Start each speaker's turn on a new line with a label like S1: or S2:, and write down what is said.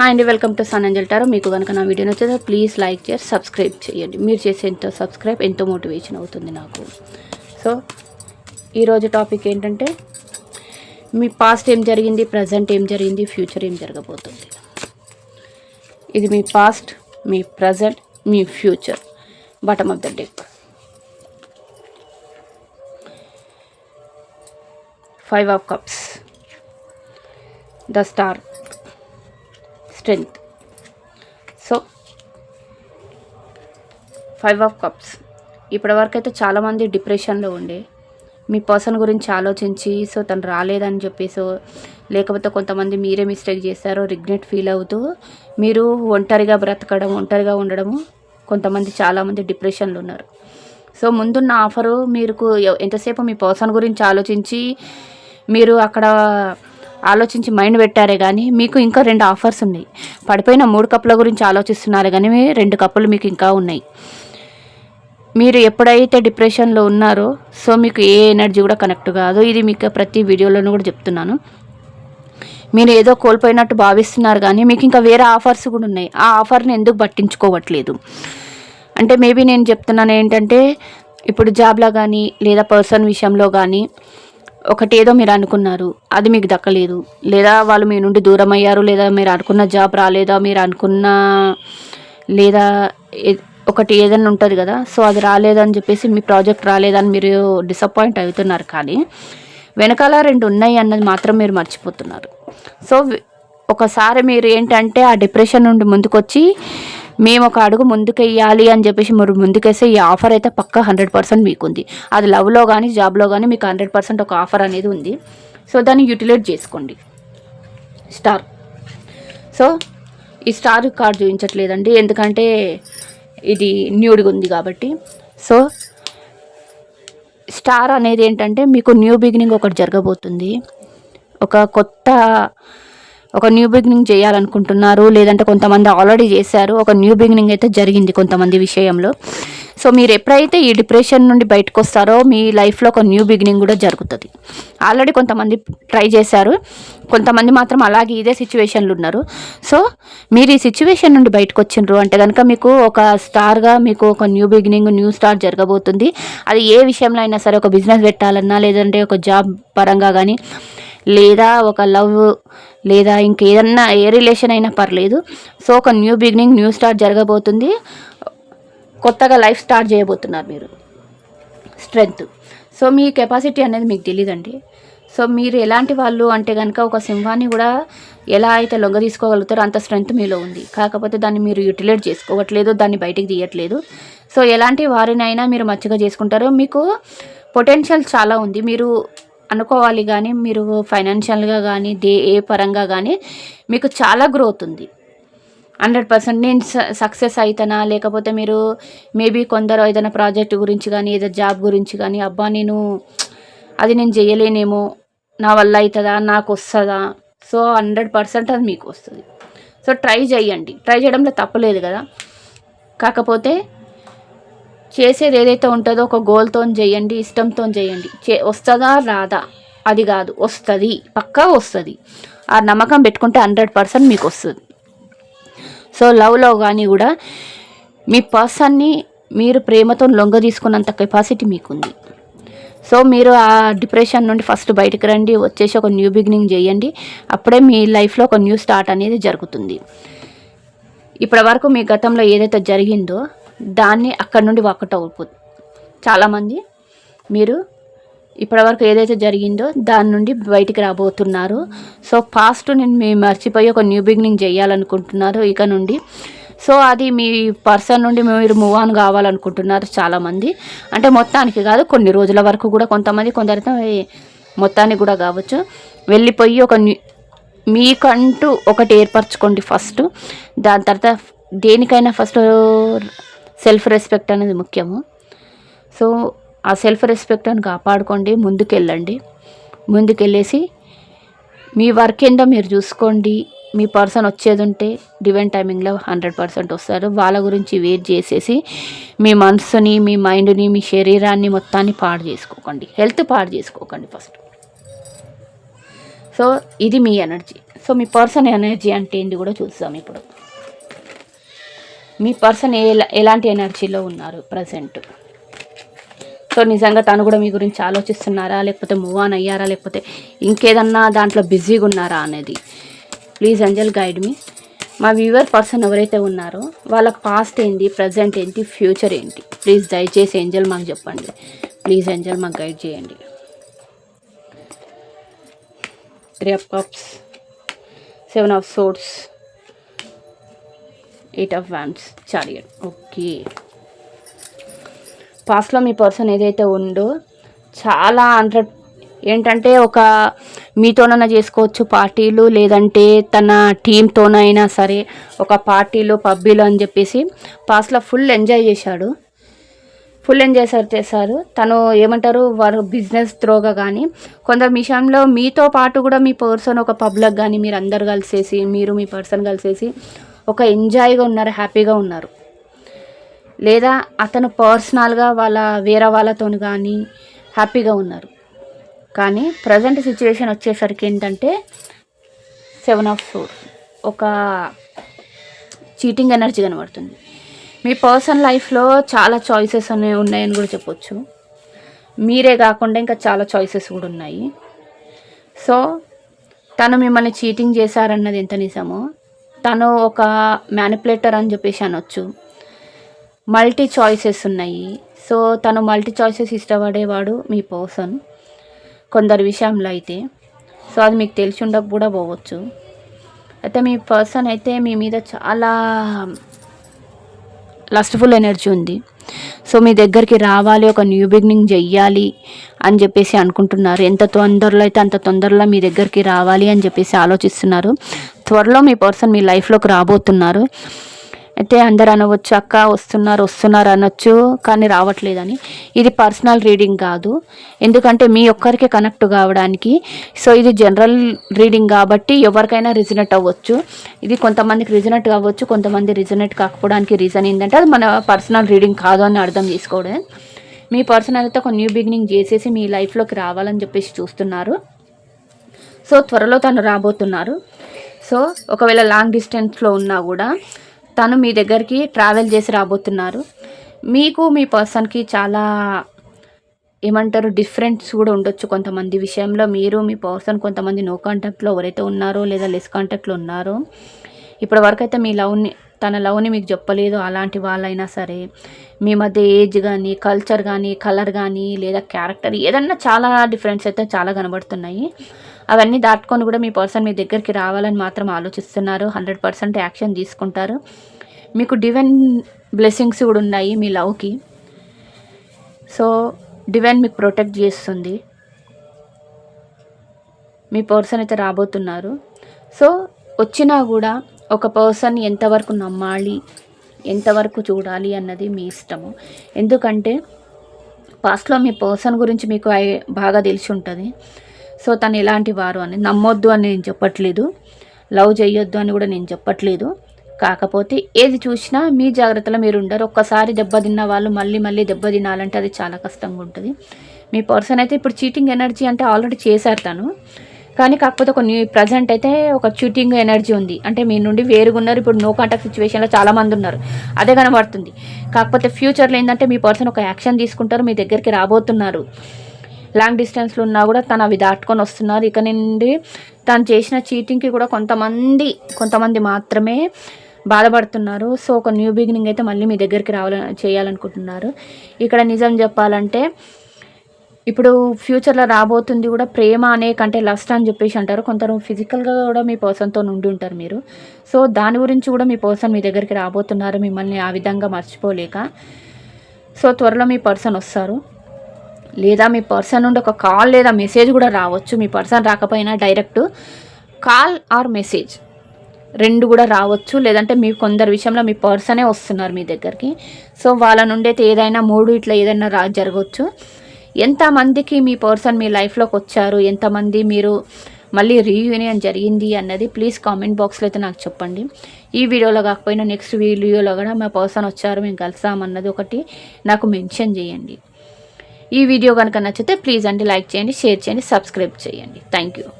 S1: Hi అండి welcome to Sun Angel tarot మీకు కనుక నా వీడియో నచ్చితే ప్లీజ్ లైక్ చేసి సబ్స్క్రైబ్ చేయండి. మీరు చేసే ఎంతో సబ్స్క్రైబ్ ఎంతో మోటివేషన్ అవుతుంది నాకు. సో ఈరోజు టాపిక్ ఏంటంటే మీ పాస్ట్ ఏం జరిగింది ప్రజెంట్ ఏం జరిగింది ఫ్యూచర్ ఏం జరగబోతుంది. ఇది మీ పాస్ట్ మీ present me future bottom of the deck five of cups the star strength so five of cups ఇప్పటివరకు అయితే చాలామంది డిప్రెషన్లో ఉండే. మీ పర్సన్ గురించి ఆలోచించి సో తను రాలేదని చెప్పేసో లేకపోతే కొంతమంది మీరే మిస్టేక్ చేస్తారో రిగ్రెట్ ఫీల్ అవుతూ మీరు ఒంటరిగా బ్రతకడం ఒంటరిగా ఉండడము కొంతమంది చాలామంది డిప్రెషన్లో ఉన్నారు. సో ముందున్న ఆఫరు మీరు ఎంతసేపు మీ పర్సన్ గురించి ఆలోచించి మీరు అక్కడ ఆలోచించి మైండ్ పెట్టారే కానీ మీకు ఇంకా రెండు ఆఫర్స్ ఉన్నాయి. పడిపోయిన మూడు కప్పుల గురించి ఆలోచిస్తున్నారు కానీ రెండు కప్పులు మీకు ఇంకా ఉన్నాయి. మీరు ఎప్పుడైతే డిప్రెషన్లో ఉన్నారో సో మీకు ఏ ఎనర్జీ కూడా కనెక్ట్ కాదు. ఇది మీకు ప్రతి వీడియోలోనూ కూడా చెప్తున్నాను. మీరు ఏదో కోల్పోయినట్టు భావిస్తున్నారు కానీ మీకు ఇంకా వేరే ఆఫర్స్ కూడా ఉన్నాయి. ఆ ఆఫర్ని ఎందుకు పట్టించుకోవట్లేదు? అంటే మేబీ నేను చెప్తున్నాను ఏంటంటే ఇప్పుడు జాబ్లో కానీ లేదా పర్సన్ విషయంలో కానీ ఒకటేదో మీరు అనుకున్నారు. అది మీకు దక్కలేదు. లేదా వాళ్ళు మీ నుండి దూరం అయ్యారు లేదా మీరు అనుకున్న జాబ్ రాలేదా మీరు అనుకున్న లేదా ఒకటి ఏదైనా ఉంటుంది కదా సో అది రాలేదని చెప్పేసి మీ ప్రాజెక్ట్ రాలేదని మీరు డిసప్పాయింట్ అవుతున్నారు కానీ వెనకాల రెండు ఉన్నాయి అన్నది మాత్రం మీరు మర్చిపోతున్నారు. సో ఒకసారి మీరు ఏంటంటే ఆ డిప్రెషన్ నుండి ముందుకొచ్చి మేము ఒక అడుగు ముందుకెయ్యాలి అని చెప్పేసి మీరు ముందుకేస్తే ఈ ఆఫర్ అయితే పక్కా హండ్రెడ్ పర్సెంట్ మీకుంది. అది లవ్లో కానీ జాబ్లో కానీ మీకు హండ్రెడ్ పర్సెంట్ ఒక ఆఫర్ అనేది ఉంది. సో దాన్ని యూటిలైజ్ చేసుకోండి. స్టార్. సో ఈ స్టార్ కార్డ్ చూపించట్లేదండి. ఎందుకంటే ఇది న్యూడ్గా ఉంది కాబట్టి. సో స్టార్ అనేది ఏంటంటే మీకు న్యూ బిగినింగ్ ఒకటి జరగబోతుంది. ఒక కొత్త ఒక న్యూ బిగినింగ్ చేయాలనుకుంటున్నారు లేదంటే కొంతమంది ఆల్రెడీ చేశారు ఒక న్యూ బిగినింగ్ అయితే జరిగింది కొంతమంది విషయంలో. సో మీరు ఎప్పుడైతే ఈ డిప్రెషన్ నుండి బయటకు వస్తారో మీ లైఫ్లో ఒక న్యూ బిగినింగ్ కూడా జరుగుతుంది. ఆల్రెడీ కొంతమంది ట్రై చేశారు కొంతమంది మాత్రం అలాగే ఇదే సిచ్యువేషన్లు ఉన్నారు. సో మీరు ఈ సిచ్యువేషన్ నుండి బయటకు వచ్చిండ్రు అంటే కనుక మీకు ఒక స్టార్గా మీకు ఒక న్యూ బిగినింగ్ న్యూ స్టార్ట్ జరగబోతుంది. అది ఏ విషయంలో అయినా సరే ఒక బిజినెస్ పెట్టాలన్నా లేదంటే ఒక జాబ్ పరంగా కానీ లేదా ఒక లవ్ లేదా ఇంకేదన్నా ఏ రిలేషన్ అయినా పర్లేదు. సో ఒక న్యూ బిగినింగ్ న్యూ స్టార్ట్ జరగబోతుంది. కొత్తగా లైఫ్ స్టార్ట్ చేయబోతున్నారు మీరు. స్ట్రెంగ్త్ సో మీ కెపాసిటీ అనేది మీకు తెలియదండి సో మీరు ఎలాంటి వాళ్ళు అంటే కనుక ఒక సింహాన్ని కూడా ఎలా అయితే లొంగ తీసుకోగలుగుతారో అంత స్ట్రెంగ్త్ మీలో ఉంది. కాకపోతే దాన్ని మీరు యూటిలైజ్ చేసుకోవట్లేదు దాన్ని బయటికి తీయట్లేదు. సో ఎలాంటి వారినైనా మీరు మచ్చగా చేసుకుంటారో. మీకు పొటెన్షియల్ చాలా ఉంది. మీరు అనుకోవాలి కానీ మీరు ఫైనాన్షియల్గా కానీ దే ఏ పరంగా కానీ మీకు చాలా గ్రోత్ ఉంది. హండ్రెడ్ పర్సెంట్ నేను సక్సెస్ అవుతానా లేకపోతే మీరు మేబీ కొందరు ఏదైనా ప్రాజెక్ట్ గురించి కానీ ఏదైనా జాబ్ గురించి కానీ అబ్బా నేను అది నేను చేయలేనేమో నా వల్ల అవుతుందా నాకు వస్తుందా? సో హండ్రెడ్ పర్సెంట్ అది మీకు వస్తుంది. సో ట్రై చేయండి. ట్రై చేయడంలో తప్పలేదు కదా. కాకపోతే చేసేది ఏదైతే ఉంటుందో ఒక గోల్తో చేయండి ఇష్టంతో చేయండి. చే వస్తుందా రాదా? అది కాదు వస్తుంది. పక్కా వస్తుంది. ఆ నమ్మకం పెట్టుకుంటే హండ్రెడ్ పర్సెంట్ మీకు వస్తుంది. సో లవ్లో కానీ కూడా మీ పర్సన్ని మీరు ప్రేమతో లొంగ తీసుకున్నంత కెపాసిటీ మీకుంది. సో మీరు ఆ డిప్రెషన్ నుండి ఫస్ట్ బయటకు రండి వచ్చేసి ఒక న్యూ బిగినింగ్ చేయండి. అప్పుడే మీ లైఫ్లో ఒక న్యూ స్టార్ట్ అనేది జరుగుతుంది. ఇప్పటి వరకు మీ గతంలో ఏదైతే జరిగిందో దాన్ని అక్కడ నుండి వాకట్ అవుతుంది చాలామంది మీరు ఇప్పటివరకు ఏదైతే జరిగిందో దాని నుండి బయటికి రాబోతున్నారు. సో పాస్ట్ నేను మీ మర్చిపోయి ఒక న్యూ బిగినింగ్ చేయాలనుకుంటున్నారు ఇక నుండి. సో అది మీ పర్సన్ నుండి మీరు మూవ్ ఆన్ కావాలనుకుంటున్నారు చాలామంది. అంటే మొత్తానికి కాదు కొన్ని రోజుల వరకు కూడా కొంతమంది కొందరితో మొత్తానికి కూడా కావచ్చు. వెళ్ళిపోయి ఒక మీకంటూ ఒకటి ఏర్పరచుకోండి ఫస్ట్ దాని తర్వాత దేనికైనా ఫస్ట్ సెల్ఫ్ రెస్పెక్ట్ అనేది ముఖ్యము. సో ఆ సెల్ఫ్ రెస్పెక్ట్ని కాపాడుకోండి ముందుకెళ్ళండి. ముందుకెళ్ళేసి మీ వర్క్ ఏందో మీరు చూసుకోండి. మీ పర్సన్ వచ్చేది ఉంటే డివైన్ టైమింగ్లో హండ్రెడ్ పర్సెంట్ వస్తారు. వాళ్ళ గురించి వెయిట్ చేసేసి మీ మనసుని మీ మైండ్ని మీ శరీరాన్ని మొత్తాన్ని పాడు చేసుకోకండి. హెల్త్ పాడు చేసుకోకండి ఫస్ట్. సో ఇది మీ ఎనర్జీ. సో మీ పర్సన్ ఎనర్జీ అంటే ఏంటి కూడా చూద్దాం ఇప్పుడు. మీ పర్సన్ ఎలా ఎలాంటి ఎనర్జీలో ఉన్నారు ప్రజెంట్ సో నిజంగా తను కూడా మీ గురించి ఆలోచిస్తున్నారా? లేకపోతే మూవ్ ఆన్ అయ్యారా? లేకపోతే ఇంకేదన్నా దాంట్లో బిజీగా ఉన్నారా అనేది? ప్లీజ్ అంజల్ గైడ్ మీ మా వ్యూవర్ పర్సన్ ఎవరైతే ఉన్నారో వాళ్ళ పాస్ట్ ఏంటి ప్రజెంట్ ఏంటి ఫ్యూచర్ ఏంటి? ప్లీజ్ దయచేసి ఏంజల్ మాకు చెప్పండి. ప్లీజ్ ఏంజల్ మాకు గైడ్ చేయండి. Three of cups seven of swords eight of wands chariot okay పాస్ట్లో మీ పర్సన్ ఏదైతే ఉందో చాలా హండ్రెడ్ ఏంటంటే ఒక మీతోనైనా చేసుకోవచ్చు పార్టీలు లేదంటే తన టీంతోనైనా సరే ఒక పార్టీలు పబ్బీలు అని చెప్పేసి పాస్ట్లో ఫుల్ ఎంజాయ్ చేశాడు. ఫుల్ ఎంజాయ్ సార్ చేశారు. తను ఏమంటారు వారు బిజినెస్ త్రోగా కానీ కొందరు విషయంలో మీతో పాటు కూడా మీ పర్సన్ ఒక పబ్లక్ కానీ మీరు అందరు కలిసేసి మీరు మీ పర్సన్ కలిసేసి ఒక ఎంజాయ్గా ఉన్నారు హ్యాపీగా ఉన్నారు. లేదా అతను పర్సనల్గా వాళ్ళ వేరే వాళ్ళతో కానీ హ్యాపీగా ఉన్నారు. కానీ ప్రజెంట్ సిచ్యువేషన్ వచ్చేసరికి ఏంటంటే సెవెన్ ఆఫ్ ఫోర్ ఒక చీటింగ్ ఎనర్జీ కనబడుతుంది. మీ పర్సనల్ లైఫ్లో చాలా చాయిసెస్ అనేవి ఉన్నాయని కూడా చెప్పొచ్చు. మీరే కాకుండా ఇంకా చాలా చాయిసెస్ కూడా ఉన్నాయి. సో తను మిమ్మల్ని చీటింగ్ చేశారన్నది ఎంత నిజమో తను ఒక మ్యానిపులేటర్ అని చెప్పేసి అనొచ్చు. మల్టీ చాయిసెస్ ఉన్నాయి. సో తను మల్టీ చాయిసెస్ ఇష్టపడేవాడు మీ పర్సన్ కొందరి విషయంలో అయితే. సో అది మీకు తెలిసి ఉండక కూడా పోవచ్చు. అయితే మీ పర్సన్ అయితే మీ మీద చాలా లస్ట్ఫుల్ ఎనర్జీ ఉంది. సో మీ దగ్గరికి రావాలి ఒక న్యూ బిగినింగ్ చెయ్యాలి అని చెప్పేసి అనుకుంటున్నారు. ఎంత తొందరలో అయితే అంత తొందరలో మీ దగ్గరికి రావాలి అని చెప్పేసి ఆలోచిస్తున్నారు. త్వరలో మీ పర్సన్ మీ లైఫ్లోకి రాబోతున్నారు. అయితే అందరు అనవచ్చు అక్క వస్తున్నారు వస్తున్నారు అనొచ్చు కానీ రావట్లేదని. ఇది పర్సనల్ రీడింగ్ కాదు. ఎందుకంటే మీ ఒక్కరికే కనెక్ట్ కావడానికి. సో ఇది జనరల్ రీడింగ్ కాబట్టి ఎవరికైనా రిజనెట్ అవ్వచ్చు. ఇది కొంతమందికి రిజనెట్ కావచ్చు కొంతమంది రిజనెట్ కాకపోవడానికి రీజన్ ఏంటంటే అది మన పర్సనల్ రీడింగ్ కాదు అని అర్థం చేసుకోవడం. మీ పర్సనల్ అయితే ఒక న్యూ బిగినింగ్ చేసేసి మీ లైఫ్లోకి రావాలని చెప్పేసి చూస్తున్నారు. సో త్వరలో తను రాబోతున్నారు. సో ఒకవేళ లాంగ్ డిస్టెన్స్లో ఉన్నా కూడా తను మీ దగ్గరికి ట్రావెల్ చేసి రాబోతున్నారు. మీకు మీ పర్సన్కి చాలా ఏమంటారు డిఫరెన్స్ కూడా ఉండొచ్చు కొంతమంది విషయంలో. మీరు మీ పర్సన్ కొంతమంది నో కాంటాక్ట్లో ఎవరైతే ఉన్నారో లేదా లెస్ కాంటాక్ట్లో ఉన్నారో. ఇప్పటి వరకు అయితే మీ లవ్ని తన లవ్ని మీకు చెప్పలేదు అలాంటి వాళ్ళైనా సరే. మీ మధ్య ఏజ్ కానీ కల్చర్ కానీ కలర్ కానీ లేదా క్యారెక్టర్ ఏదన్నా చాలా డిఫరెన్స్ అయితే చాలా కనబడుతున్నాయి. అవన్నీ దాటుకొని కూడా మీ పర్సన్ మీ దగ్గరికి రావాలని మాత్రం ఆలోచిస్తున్నారు. హండ్రెడ్ పర్సెంట్ యాక్షన్ తీసుకుంటారు. మీకు డివైన్ బ్లెస్సింగ్స్ కూడా ఉన్నాయి మీ లవ్కి. సో డివైన్ మీకు ప్రొటెక్ట్ చేస్తుంది. మీ పర్సన్ అయితే రాబోతున్నారు. సో వచ్చినా కూడా ఒక పర్సన్ ఎంతవరకు నమ్మాలి ఎంతవరకు చూడాలి అన్నది మీ ఇష్టము. ఎందుకంటే పాస్ట్లో మీ పర్సన్ గురించి మీకు బాగా తెలిసి ఉంటుంది సో తను ఎలాంటి వారు అని నమ్మొద్దు అని నేను చెప్పట్లేదు. లవ్ చేయొద్దు అని కూడా నేను చెప్పట్లేదు. కాకపోతే ఏది చూసినా మీ జాగ్రత్తలో మీరు ఉండరు. ఒక్కసారి దెబ్బతిన్న వాళ్ళు మళ్ళీ మళ్ళీ దెబ్బ తినాలంటే అది చాలా కష్టంగా ఉంటుంది మీ పర్సన్ అయితే ఇప్పుడు చీటింగ్ ఎనర్జీ అంటే ఆల్రెడీ చేశారు తను. కానీ కాకపోతే ఒక న్యూ ప్రజెంట్ అయితే ఒక చీటింగ్ ఎనర్జీ ఉంది. అంటే మీ నుండి వేరుగున్నారు. ఇప్పుడు నో కాంటాక్ట్ సిచ్యువేషన్లో చాలామంది ఉన్నారు. అదే కనబడుతుంది. కాకపోతే ఫ్యూచర్లో ఏంటంటే మీ పర్సన్ ఒక యాక్షన్ తీసుకుంటారు. మీ దగ్గరికి రాబోతున్నారు. లాంగ్ డిస్టెన్స్లో ఉన్నా కూడా తను అవి దాటుకొని వస్తున్నారు. ఇక నుండి తను చేసిన చీటింగ్కి కూడా కొంతమంది కొంతమంది మాత్రమే బాధపడుతున్నారు. సో ఒక న్యూ బిగినింగ్ అయితే మళ్ళీ మీ దగ్గరికి రావాలని చేయాలనుకుంటున్నారు. ఇక్కడ నిజం చెప్పాలంటే ఇప్పుడు ఫ్యూచర్లో రాబోతుంది కూడా ప్రేమ అనే కంటే లస్ట్ అని చెప్పేసి అంటారు. కొందరు ఫిజికల్గా కూడా మీ పర్సన్తో ఉండి ఉంటారు మీరు. సో దాని గురించి కూడా మీ పర్సన్ మీ దగ్గరికి రాబోతున్నారు. మిమ్మల్ని ఆ విధంగా మర్చిపోలేక. సో త్వరలో మీ పర్సన్ వస్తారు. లేదా మీ పర్సన్ నుండి ఒక కాల్ లేదా మెసేజ్ కూడా రావచ్చు. మీ పర్సన్ రాకపోయినా డైరెక్ట్ కాల్ ఆర్ మెసేజ్ రెండు కూడా రావచ్చు. లేదంటే మీ కొందరు విషయంలో మీ పర్సనే వస్తున్నారు మీ దగ్గరికి. సో వాళ్ళ నుండి అయితే ఏదైనా మూడు ఇట్లా ఏదైనా రా జరగవచ్చు. ఎంతమందికి మీ పర్సన్ మీ లైఫ్లోకి వచ్చారు? ఎంతమంది మీరు మళ్ళీ రీయూనియన్ జరిగింది అన్నది ప్లీజ్ కామెంట్ బాక్స్లో అయితే నాకు చెప్పండి. ఈ వీడియోలో కాకపోయినా నెక్స్ట్ వీడియోలో కూడా మా పర్సన్ వచ్చారు మేము కలిసామన్నది ఒకటి నాకు మెన్షన్ చేయండి. ఈ వీడియో కనుక నచ్చితే ప్లీజ్ అండి లైక్ చేయండి షేర్ చేయండి సబ్స్క్రైబ్ చేయండి. Thank you